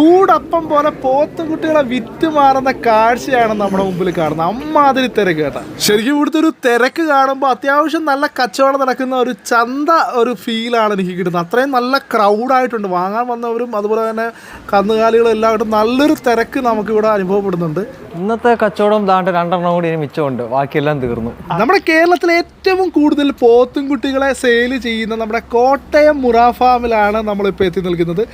ചൂടപ്പം പോലെ പോത്തുകുട്ടികളെ വിറ്റ് മാറുന്ന കാഴ്ചയാണ് നമ്മുടെ മുമ്പിൽ കാണുന്നത്. അമ്മാതിരി തിരക്ക് കേട്ടാ. ശരിക്കും ഇവിടുത്തെ ഒരു തിരക്ക് കാണുമ്പോൾ അത്യാവശ്യം നല്ല കച്ചവടം നടക്കുന്ന ഒരു ചന്ത ഒരു ഫീലാണ് എനിക്ക് കിട്ടുന്നത്. അത്രയും നല്ല ക്രൗഡായിട്ടുണ്ട് വാങ്ങാൻ വന്നവരും അതുപോലെ തന്നെ കന്നുകാലികളും എല്ലാം ആയിട്ട് നല്ലൊരു തിരക്ക് നമുക്കിവിടെ അനുഭവപ്പെടുന്നുണ്ട്. ഇന്നത്തെ കച്ചവടം ദാണ്ട് രണ്ടെണ്ണം കൂടി മിച്ചമുണ്ട്. ബാക്കിയെല്ലാം തീർന്നു. നമ്മുടെ കേരളത്തിലെ ഏറ്റവും കൂടുതൽ പോത്തും കുട്ടികളെ സെയിൽ ചെയ്യുന്ന നമ്മുടെ കോട്ടയം മുറാഫാമിലാണ് നമ്മളിപ്പോൾ എത്തി നിൽക്കുന്നത്.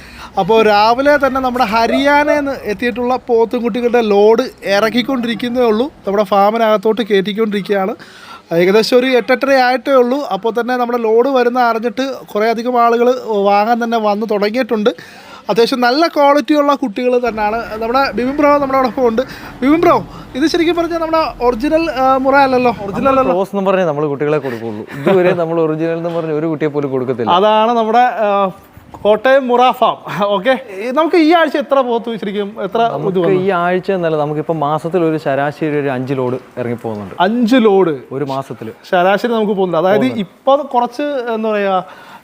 അപ്പോൾ രാവിലെ തന്നെ നമ്മുടെ ഹരിയാനയിൽ നിന്ന് എത്തിയിട്ടുള്ള പോത്തുംകുട്ടികളുടെ ലോഡ് ഇറക്കിക്കൊണ്ടിരിക്കുന്നേ ഉള്ളൂ. നമ്മുടെ ഫാമിനകത്തോട്ട് കയറ്റിക്കൊണ്ടിരിക്കുകയാണ്. ഏകദേശം ഒരു എട്ടെട്ടര ആയിട്ടേ ഉള്ളൂ. അപ്പോൾ തന്നെ നമ്മുടെ ലോഡ് വരുന്ന അറിഞ്ഞിട്ട് കുറേ അധികം ആളുകൾ വാങ്ങാൻ തന്നെ വന്ന് തുടങ്ങിയിട്ടുണ്ട്. അത്യാവശ്യം നല്ല ക്വാളിറ്റിയുള്ള കുട്ടികൾ തന്നെയാണ്. നമ്മുടെ ബിബിൻ ബ്രോ നമ്മുടെ ഒപ്പം ഉണ്ട്. ബിബിൻ ബ്രോ ഇത് ശരിക്കും പറഞ്ഞാൽ നമ്മുടെ ഒറിജിനൽ മുറ അല്ലല്ലോ? ഒറിജിനൽ റോസ് എന്ന് പറഞ്ഞാൽ നമ്മൾ കുട്ടികളെ കൊടുക്കുള്ളൂ. ഇതുവരെ നമ്മൾ ഒറിജിനൽ എന്ന് പറഞ്ഞ ഒരു കുട്ടിയെ പോലും കൊടുക്കത്തില്ല. അതാണ് നമ്മുടെ കോട്ടയം മുറ ഫാം. ഓക്കെ? നമുക്ക് ഈ ആഴ്ച എത്ര പോത്ത് ശരിക്കും? എത്ര ഈ ആഴ്ച എന്നല്ല നമുക്കിപ്പോ മാസത്തിൽ ഒരു ശരാശരി ഒരു അഞ്ച് ലോഡ് ഇറങ്ങി പോകുന്നുണ്ട്. അഞ്ച് ലോഡ്? ഒരു മാസത്തിൽ ശരാശരി നമുക്ക് പോകുന്നുണ്ട്. അതായത് ഇപ്പൊ കുറച്ച് എന്താ പറയാ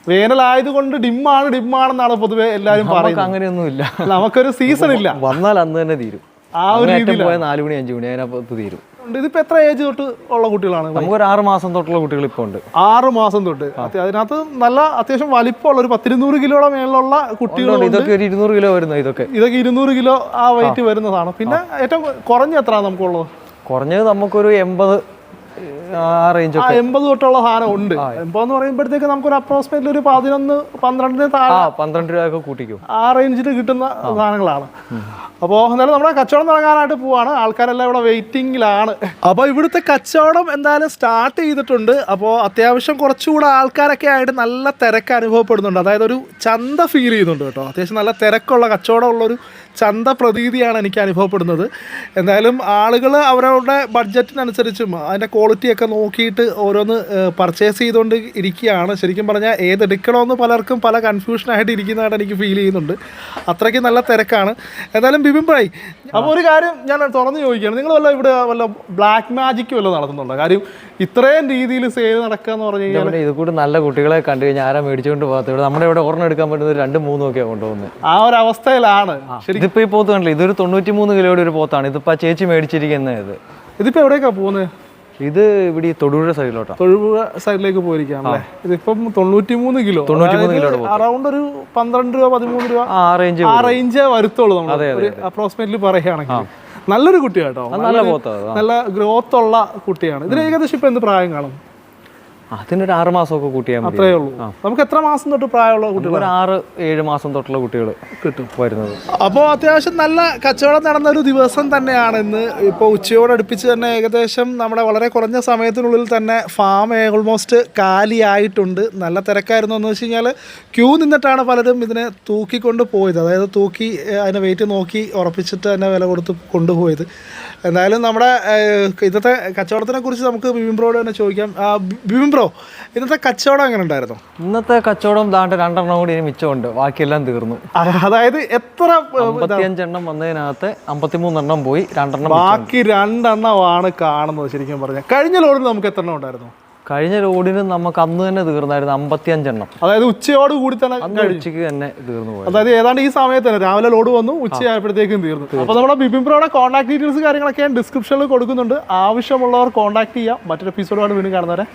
വേനലായത് കൊണ്ട് ഡിമ്മാണ് ഡിമ്മാണെന്നാണ് പൊതുവെ എല്ലാവരും പറയുന്നത്. അങ്ങനെയൊന്നും ഇല്ല നമുക്കൊരു സീസൺ ഇല്ല. വന്നാൽ അന്ന് തന്നെ തീരും. ആ ഒരു രീതിയിൽ നാല് മണി അഞ്ച് മണി അതിനകത്ത് തീരും. ഉണ്ട്. ഇതിപ്പോ എത്ര ഏജ് തൊട്ട് ഉള്ള കുട്ടികളാണ് നമുക്ക് ഒരു ആറ് മാസം തൊട്ടുള്ള കുട്ടികൾ ഇപ്പോൾ ഉണ്ട്. ആറ് മാസം തൊട്ട്. അതിനകത്ത് നല്ല അത്യാവശ്യം വലിപ്പമുള്ള ഒരു പത്തിരുന്നൂറ് കിലോയുടെ മേളിലുള്ള കുട്ടികളുണ്ട്. ഇതൊക്കെ ഒരു ഇരുന്നൂറ് കിലോ വരുന്നത് ഇതൊക്കെ? ഇതൊക്കെ ഇരുന്നൂറ് കിലോ ആ വെയിറ്റ് വരുന്നതാണ്. പിന്നെ ഏറ്റവും കുറഞ്ഞ എത്ര നമുക്കുള്ളത്? കുറഞ്ഞത് നമുക്കൊരു എൺപത് റേഞ്ച് എൺപത് തൊട്ടുള്ള സാധനം ഉണ്ട്. എൺപത് എന്ന് പറയുമ്പോഴത്തേക്ക് നമുക്കൊരു അപ്രോക്സിമേറ്റ്ലി ഒരു പതിനൊന്ന് പന്ത്രണ്ടിന് താഴെ ആ പന്ത്രണ്ട് രൂപ കൂട്ടിക്കും. ആ റേഞ്ചിൽ കിട്ടുന്ന സാധനങ്ങളാണ്. അപ്പോൾ എന്നാലും നമ്മുടെ കച്ചവടം തുടങ്ങാനായിട്ട് പോവാണ്. ആൾക്കാരെല്ലാം ഇവിടെ വെയിറ്റിംഗിലാണ് അപ്പോൾ ഇവിടുത്തെ കച്ചവടം എന്തായാലും സ്റ്റാർട്ട് ചെയ്തിട്ടുണ്ട്. അപ്പോൾ അത്യാവശ്യം കുറച്ചുകൂടെ ആൾക്കാരൊക്കെ ആയിട്ട് നല്ല തിരക്ക് അനുഭവപ്പെടുന്നുണ്ട്. അതായത് ഒരു ചന്ത ഫീൽ ചെയ്യുന്നുണ്ട് കേട്ടോ. അത്യാവശ്യം നല്ല തിരക്കുള്ള കച്ചവടമുള്ളൊരു ചന്ത പ്രതീതിയാണ് എനിക്ക് അനുഭവപ്പെടുന്നത്. എന്തായാലും ആളുകൾ അവരവരുടെ ബഡ്ജറ്റിനനുസരിച്ചും അതിന്റെ ക്വാളിറ്റിയൊക്കെ നോക്കിയിട്ട് ഓരോന്ന് പർച്ചേസ് ചെയ്തുകൊണ്ട് ഇരിക്കുകയാണ്. ശരിക്കും പറഞ്ഞാൽ ഏതെടുക്കണമെന്ന് പലർക്കും പല കൺഫ്യൂഷനായിട്ട് ഇരിക്കുന്നതായിട്ട് എനിക്ക് ഫീൽ ചെയ്യുന്നുണ്ട്. അത്രയ്ക്ക് നല്ല തിരക്കാണ്. എന്തായാലും ബിബിൻ ഭായ് അപ്പോൾ ഒരു കാര്യം ഞാൻ തുറന്ന് ചോദിക്കുകയാണ്. നിങ്ങൾ വല്ല ഇവിടെ വല്ല ബ്ലാക്ക് മാജിക് വല്ല നടത്തുന്നുണ്ടോ? കാര്യം ഇത്രയും രീതിയിൽ സെയിൽ നടക്കുക എന്ന് പറഞ്ഞു കഴിഞ്ഞാൽ ഇത് കൂടി നല്ല കുട്ടികളെ കണ്ടു കഴിഞ്ഞാൽ ആരാ മേടിച്ചുകൊണ്ട് പോകാത്ത? ഇവിടെ നമ്മുടെ ഇവിടെ ഒരെണ്ണം എടുക്കാൻ പറ്റുന്ന രണ്ട് മൂന്നും ഒക്കെ കൊണ്ടുപോകുന്നത് ആ ഒരു അവസ്ഥയിലാണ്. ശരി. ഇതിപ്പോ ഈ പോത്ത് കണ്ടില്ല? ഇതൊരു തൊണ്ണൂറ്റി മൂന്ന് കിലോയുടെ ഒരു പോത്താണ്. ഇതിപ്പോ ആ ചേച്ചി മേടിച്ചിരിക്കുന്നത് ഇത്. ഇതിപ്പോൾ എവിടേക്കാണ് പോകുന്നത് ഇത് ഇവിടെ ഈ തൊടുപുഴ സൈഡിലോട്ടാണ് തൊഴുപുഴ സൈഡിലേക്ക് പോയിരിക്കാം ഇതിപ്പം തൊണ്ണൂറ്റി മൂന്ന് കിലോ 93 കിലോ അറൗണ്ട് ഒരു പന്ത്രണ്ട് രൂപ പതിമൂന്ന് രൂപ ആ റേഞ്ച് ആ റേഞ്ച് വരുത്തുള്ളൂ നമ്മൾ അപ്രോക്സിമേറ്റ്ലി പറയുകയാണെങ്കിൽ. നല്ലൊരു കുട്ടിയാട്ടോ. നല്ല നല്ല ഗ്രോത്ത് ഉള്ള കുട്ടിയാണ്. ഇതിന് ഏകദേശം ഇപ്പൊ എന്ത് പ്രായം കാണും? അതിനൊരു ആറ് മാസമൊക്കെ കൂട്ടിയാൽ അത്രേ ഉള്ളൂ നമുക്ക് എത്ര മാസം തൊട്ട് പ്രായമുള്ള കുട്ടികൾ ഒരു ആറ് ഏഴ് മാസം തൊട്ടുള്ള കുട്ടികൾ കിട്ടും. വരുന്നത്. അപ്പോൾ അത്യാവശ്യം നല്ല കച്ചവടം നടന്ന ഒരു ദിവസം തന്നെയാണ് ഇന്ന്. ഇപ്പോൾ ഉച്ചയോടടുപ്പിച്ച് തന്നെ ഏകദേശം നമ്മുടെ വളരെ കുറഞ്ഞ സമയത്തിനുള്ളിൽ തന്നെ ഫാം ഓൾമോസ്റ്റ് കാലിയായിട്ടുണ്ട്. നല്ല തിരക്കായിരുന്നു എന്ന് വെച്ച് കഴിഞ്ഞാൽ ക്യൂ നിന്നിട്ടാണ് പലരും ഇതിനെ തൂക്കിക്കൊണ്ട് പോയത്. അതായത് തൂക്കി അതിനെ വെയിറ്റ് നോക്കി ഉറപ്പിച്ചിട്ട് തന്നെ വില കൊടുത്ത് കൊണ്ടുപോയത്. എന്തായാലും നമ്മുടെ ഇന്നത്തെ കച്ചവടത്തിനെ കുറിച്ച് നമുക്ക് ബിബിംബ്രോട് തന്നെ ചോദിക്കാം. ആ, ബി- ബിബിൻ ബ്രോ ഇന്നത്തെ കച്ചവടം എങ്ങനെ ഉണ്ടായിരുന്നു? ഇന്നത്തെ കച്ചവടം ദാണ്ട് രണ്ടെണ്ണം കൂടി ഇനി മിച്ചമുണ്ട്. ബാക്കിയെല്ലാം തീർന്നു. അതായത് എത്ര അഞ്ചെണ്ണം അമ്പത്തിയഞ്ചെണ്ണം വന്നതിനകത്ത് അമ്പത്തിമൂന്നെണ്ണം പോയി രണ്ടെണ്ണം ബാക്കി രണ്ടെണ്ണമാണ് കാണുന്നത് ശരിക്കും പറഞ്ഞാൽ. കഴിഞ്ഞ ലോഡിൽ നമുക്ക് എത്ര എണ്ണം ഉണ്ടായിരുന്നു? കഴിഞ്ഞ ലോഡിന് നമുക്ക് അന്ന് തന്നെ തീർന്നായിരുന്നു അമ്പത്തിയഞ്ചെണ്ണം. അതായത് ഉച്ചയോട് കൂടി തന്നെ ഉച്ചയ്ക്ക് തന്നെ തീർന്നു പോയി. അതായത് ഏതാണ്ട് ഈ സമയത്ത് തന്നെ രാവിലെ ലോഡ് വന്നു ഉച്ചയായപ്പോഴത്തേക്കും തീർന്നു. അപ്പോൾ നമ്മുടെ ബിപിൻ പ്രോയുടെ കോൺടാക്ട് ഡീറ്റെയിൽസ് കാര്യങ്ങളൊക്കെ ഞാൻ ഡിസ്ക്രിപ്ഷനിൽ കൊടുക്കുന്നുണ്ട്. ആവശ്യമുള്ളവർ കോൺടാക്ട് ചെയ്യാം. മറ്റൊരു എപ്പിസോഡുമായിട്ട് വീണ്ടും കാണുന്നവരെ.